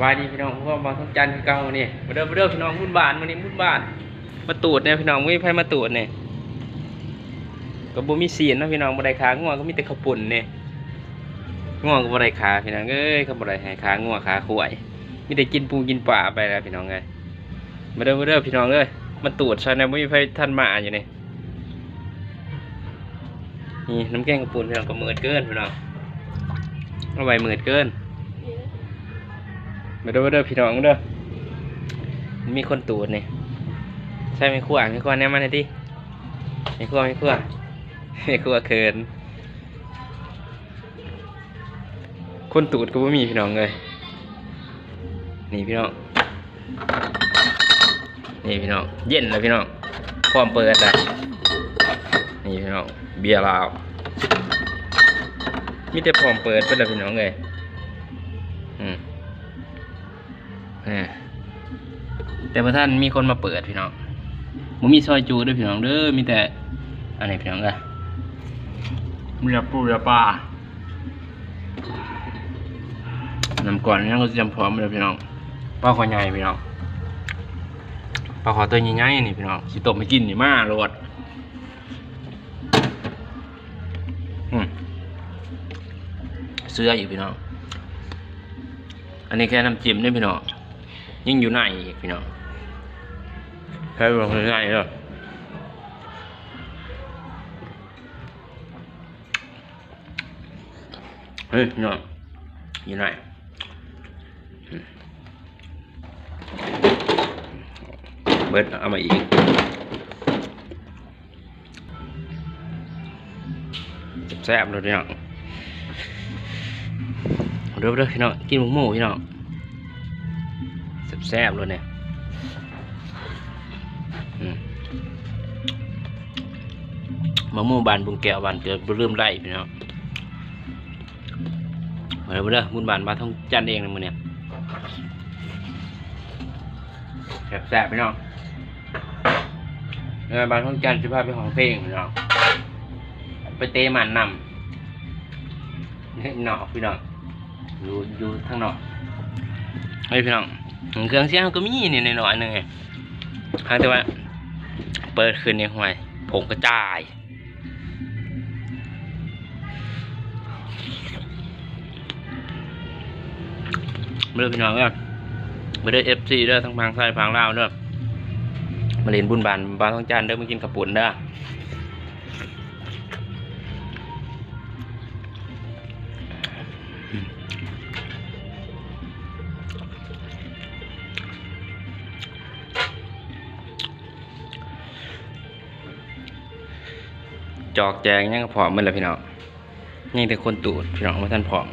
บายดีพี่น้องพวกมาทั้งจันทร์เก่ามื้อนี้มาเด้อมาเด้อพี่น้องมุ่นบ้านมื้อนี้มุ่นบ้าน มาตูดเนี่ยพี่น้องไมีไผมาตูดเนี่ยก็บ่มีเสียนนะพี่น้องบ่ได้ขางัวก็มีแต่ข้าวปุ่นเนี่ยงัวก็บ่ได้ขาพี่น้องเอ้ยก็บ่ได้ให้ขางัวขาขวายมีแต่กินปูกินปลาไปแล้วพี่น้องเอ้ยมาเด้อมาเด้อพี่น้องเอ้ยมาตูดซะนะบ่มีไผทันมาอยู่นี่นี่น้ำแกงข้าวปุ่นพี่น้องก็เมืดเกินพี่น้องเอาไว้มืดเกิน มาด้อมาเด้อพี่น้องเด้อมีคนตูดนี่ใช่ไม่ขั้วไม่ขั้วแน่มันเลยดิไม่ขั้วไม่ขั้วไม่ขั้วเคิน คนตูดก็บ่มีพี่น้องเลยนี่พี่น้องนี่พี่น้องเย็นแล้วพี่น้องพร้อมเปิดแล้วนี่พี่น้องเบียร์ลาวมีแต่พร้อมเปิดเพิ่นแล้วพี่น้องเลย แต่พระท่านมีคนมาเปิดพี่น้องมันมีซอยจูด้วยพี่น้องเด้อมีแต่อันไหนพี่น้องกันมีแต่ปูแต่ปลาน้ำก่อนนี่ก็จะพร้อมเลยพี่น้องปลาคอใหญ่พี่น้องปลาคอตัวใหญ่ๆนี่พี่น้องสิต้มให้กินนี่มาโลดเสื้ออยู่พี่น้อง อันนี้แค่น้ำจิ้มนี่พี่น้อง ยิ่งอยู่ในอีกพี่น้องแค่ลงในเลยเฮ้ยพี่น้องอยู่ไหนอืมเบิร์ดเอามาอีกแซ่บๆเลยพี่น้องเด้อเด้อพี่น้องกินหมูหมูพี่น้อง แซ่บๆเลยเนี่ยมะม่วงบานบุงแก้วบานเกิดบ่เริ่มไล่พี่น้องมาเด้อมาเด้อบุญบานมาท่องจันเองเลยมือเนี่ยแซ่บๆพี่น้องเออบานท่องจันสิพาไปห้องเพลงพี่น้องไปเตะหมันนำนี่หนอกพี่น้องอยู่อยู่ทางนอกเฮ้ยพี่น้อง เครื่องเสียงก็มีนี่หน่อยหนึงไงหางแต่ว่า เปิดขึ้นในห้วยผงกระจายมาเด้อพี่น้องเด้อมาเด้เอฟซีเด้อทั้งพังไทยพังลาวเด้อมาเล่นบุญบานบานท้องจานเด้อมากินขับปุ่นเด้อ จอกแจงยังก็ผอมมันแหละพี่น้องนี่แต่คนตูดพี่น้องมาท่านผอม